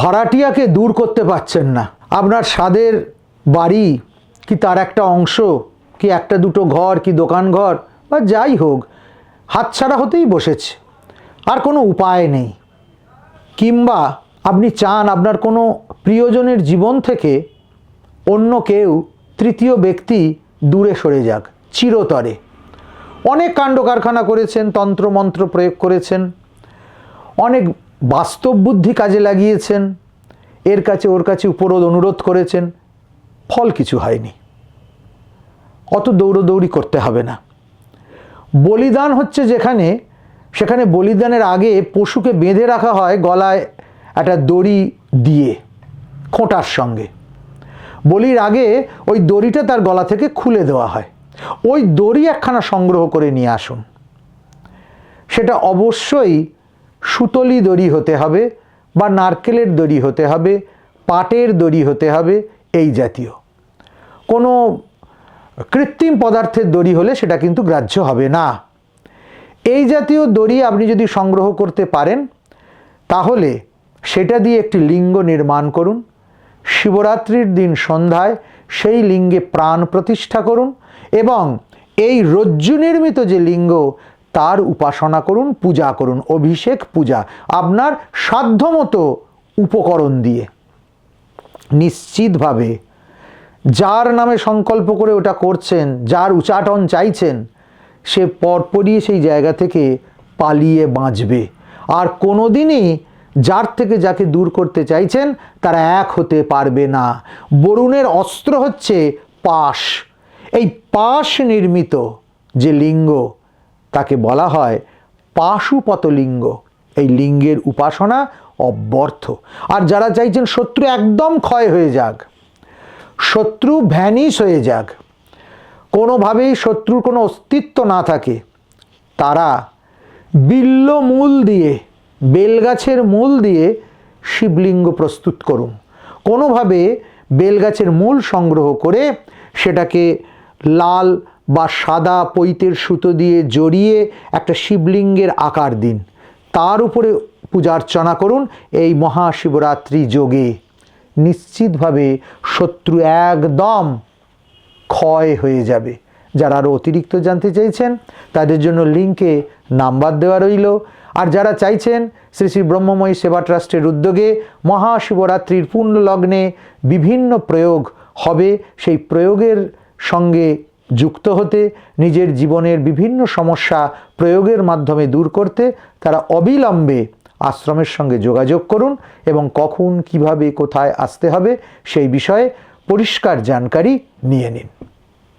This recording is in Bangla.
ভাড়াটিয়াকে দূর করতে পারছেন না। আপনার স্বাদের বাড়ি কি তার একটা অংশ? কি একটা দুটো ঘর? কি দোকান ঘর? বা যাই হোক, হাতছাড়া হতেই বসেছে। আর কোনো উপায় নেই। কিংবা আপনি চান আপনার কোনো প্রিয়জনের জীবন থেকে অন্য কেউ, তৃতীয় ব্যক্তি দূরে সরে যাক, চিরতরে। অনেক কাণ্ড কারখানা করেছেন, তন্ত্রমন্ত্র প্রয়োগ করেছেন। অনেক বাস্তব বুদ্ধি কাজে লাগিয়েছেন, এর কাছে ওর কাছে উপরোধ অনুরোধ করেছেন, ফল কিছু হয়নি। অত দৌড়োদৌড়ি করতে হবে না। বলিদান হচ্ছে যেখানে, সেখানে বলিদানের আগে পশুকে বেঁধে রাখা হয় গলায় একটা দড়ি দিয়ে, খোঁটার সঙ্গে। বলির আগে ওই দড়িটা তার গলা থেকে খুলে দেওয়া হয়। ওই দড়ি একখানা সংগ্রহ করে নিয়ে আসুন। সেটা অবশ্যই সুতলি দড়ি হতে হবে বা নারকেলের দড়ি হতে হবে, পাটের দড়ি হতে হবে, এই জাতীয়। কোনো কৃত্রিম পদার্থের দড়ি হলে সেটা কিন্তু গ্রাহ্য হবে না। এই জাতীয় দড়ি আপনি যদি সংগ্রহ করতে পারেন, তাহলে সেটা দিয়ে একটি লিঙ্গ নির্মাণ করুন। শিবরাত্রির দিন সন্ধ্যায় সেই লিঙ্গে প্রাণ প্রতিষ্ঠা করুন এবং এই রজ্জু নির্মিত যে লিঙ্গ তার উপাসনা করুন, পূজা করুন, অভিষেক, পূজা, আপনার সাধ্যমতো উপকরণ দিয়ে। নিশ্চিতভাবে যার নামে সংকল্প করে ওটা করছেন, যার উচাটন চাইছেন, সে পরপরই সেই জায়গা থেকে পালিয়ে বাঁচবে। আর কোনোদিনই যার থেকে যাকে দূর করতে চাইছেন, তারা এক হতে পারবে না। বরুণের অস্ত্র হচ্ছে পাশ। এই পাশ নির্মিত যে লিঙ্গ তাকে বলা হয় পাশুপত লিঙ্গ এই লিঙ্গের উপাসনা অব্যর্থ। আর যারা চাইছেন শত্রু একদম ক্ষয় হয়ে যাক, শত্রু ভ্যানিশ হয়ে যাক, কোনোভাবেই শত্রুর কোনো অস্তিত্ব না থাকে, তারা বিল্ল মূল দিয়ে, বেলগাছের মূল দিয়ে শিবলিঙ্গ প্রস্তুত করুন। কোনোভাবে বেলগাছের মূল সংগ্রহ করে সেটাকে লাল বা সাদা পৈতের সুতো দিয়ে জড়িয়ে একটা শিবলিঙ্গের আকার দিন। তার উপরে পূজার্চনা করুন এই মহাশিবরাত্রি যোগে। নিশ্চিতভাবে শত্রু একদম ক্ষয় হয়ে যাবে। যারা আরও অতিরিক্ত জানতে চাইছেন, তাদের জন্য লিঙ্কে নাম্বার দেওয়া রইল। আর যারা চাইছেন শ্রী শ্রী ব্রহ্মময়ী সেবা ট্রাস্টের উদ্যোগে মহাশিবরাত্রির পূর্ণ লগ্নে বিভিন্ন প্রয়োগ হবে, সেই প্রয়োগের সঙ্গে যুক্ত হতে, নিজের জীবনের বিভিন্ন সমস্যা প্রয়োগের মাধ্যমে দূর করতে তারা অবিলম্বে আশ্রমের সঙ্গে যোগাযোগ করুন এবং কখন, কীভাবে, কোথায় আসতে হবে সেই বিষয়ে পরিষ্কার জানকারি নিয়ে নিন।